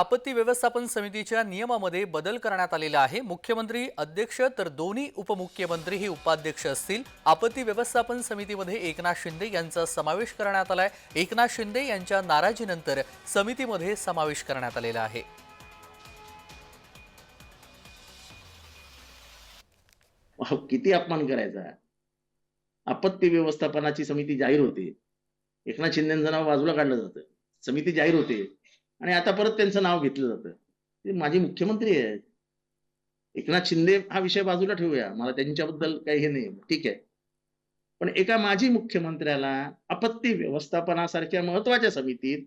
आपत्ती व्यवस्थापन समितीच्या नियमामध्ये बदल करण्यात आलेला आहे. मुख्यमंत्री अध्यक्ष तर दोन्ही उपमुख्यमंत्री हे उपाध्यक्ष असतील. आपत्ती व्यवस्थापन समितीमध्ये एकनाथ शिंदे यांचा समावेश करण्यात आलाय. एकनाथ शिंदे यांच्या नाराजीनंतर समितीमध्ये समावेश करण्यात आलेला आहे. किती अपमान करायचा? आपत्ती व्यवस्थापनाची समिती जाहीर होते. एकनाथ शिंदेचं नाव बाजूला काढलं जातं. समिती जाहीर होते. आणि आता परत त्यांचं नाव घेतलं जातं. ते माझे मुख्यमंत्री आहेत. एकनाथ शिंदे हा विषय बाजूला ठेवूया. मला त्यांच्याबद्दल काही हे नाही. ठीक आहे. पण एका माजी मुख्यमंत्र्याला आपत्ती व्यवस्थापनासारख्या महत्त्वाच्या समितीत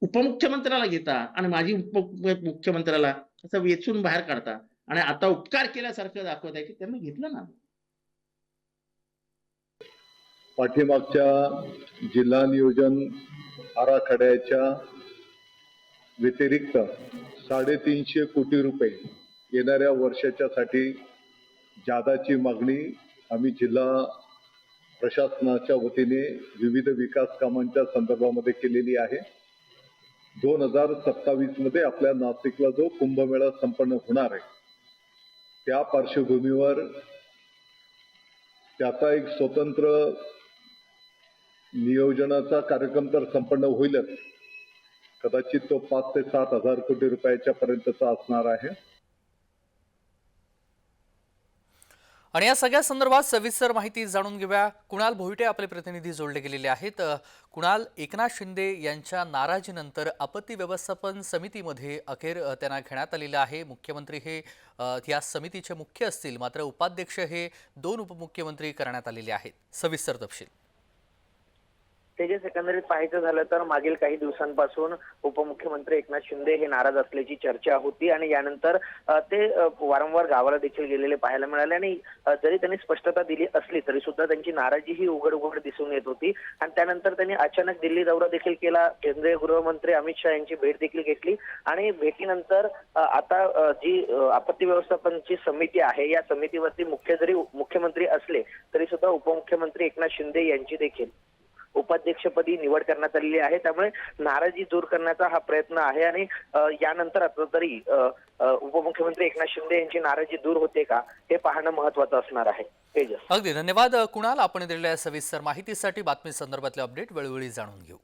उपमुख्यमंत्र्याला घेता आणि माजी उप मुख्यमंत्र्याला असं वेचून बाहेर काढता आणि आता उपकार केल्यासारखं दाखवत आहे की त्यांना घेतलं ना. पाठीमागच्या जिल्हा नियोजन आराखड्याच्या व्यतिरिक्त साडेतीनशे कोटी रुपये येणाऱ्या वर्षाच्या साठी जादाची मागणी आम्ही जिल्हा प्रशासनाच्या वतीने विविध विकास कामांच्या संदर्भामध्ये केलेली आहे. दोन हजार सत्तावीसमध्ये आपल्या नाशिकला जो कुंभमेळा संपन्न होणार आहे त्या पार्श्वभूमीवर त्याचा एक स्वतंत्र नियोजनाचा कार्यक्रम तर संपन्न होईलच. कदाचित तो पाच ते सात हजार कोटी रुपयाच्या पर्यंतचा असणार आहे. आणि या सगळ्या संदर्भात सविस्तर माहिती जाणून घेऊया. कुणाल भोईटे आपले प्रतिनिधी जोडले गेलेले आहेत. कुणाल एकनाथ शिंदे यांच्या नाराजीनंतर आपत्ती व्यवस्थापन समितीमध्ये अखेर त्यांना घेण्यात आलेलं आहे. मुख्यमंत्री हे या समितीचे मुख्य असतील. मात्र उपाध्यक्ष हे दोन उपमुख्यमंत्री करण्यात आलेले आहेत. सविस्तर तपशील. तेजस एकंदरीत पाहायचं झालं तर मागील काही दिवसांपासून उपमुख्यमंत्री एकनाथ शिंदे हे नाराज असल्याची चर्चा होती आणि यानंतर ते वारंवार गावाला देखील गेलेले पाहायला मिळाले आणि जरी त्यांनी स्पष्टता दिली असली तरी सुद्धा त्यांची नाराजी ही उघड उघड दिसून येत होती. आणि त्यानंतर त्यांनी अचानक दिल्ली दौरा देखील केला. केंद्रीय गृहमंत्री अमित शहा यांची भेट देखील घेतली. आणि भेटीनंतर आता जी आपत्ती व्यवस्थापनची समिती आहे या समितीवरती मुख्य जरी मुख्यमंत्री असले तरी सुद्धा उपमुख्यमंत्री एकनाथ शिंदे यांची देखील. उपाध्यक्षपदी निवड करण्यात आलेली आहे. त्यामुळे नाराजी दूर करण्याचा हा प्रयत्न आहे आणि यानंतर आता तरी उपमुख्यमंत्री एकनाथ शिंदे यांची नाराजी दूर होते का हे पाहणं महत्वाचं असणार आहे. तेजस. अगदी धन्यवाद. कुणाल आपण दिलेल्या सविस्तर माहितीसाठी बातमी संदर्भातले अपडेट वेळोवेळी जाणून घेऊ.